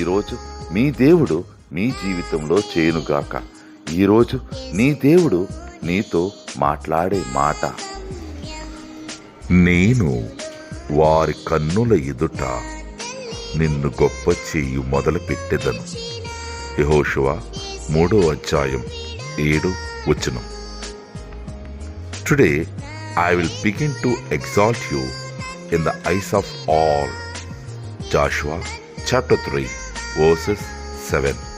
ఈరోజు మీ దేవుడు మీ జీవితంలో చేయనుగాక. ఈరోజు నీ దేవుడు నీతో మాట్లాడే మాట. నేను వారి కన్నుల ఎదుట నిన్ను గొప్ప చేయి మొదలు పెట్టెదను యహోషువ మూడో అధ్యాయం ఏడు వచనం. Today I will begin to exalt you in the eyes of all Joshua chapter three verses 7.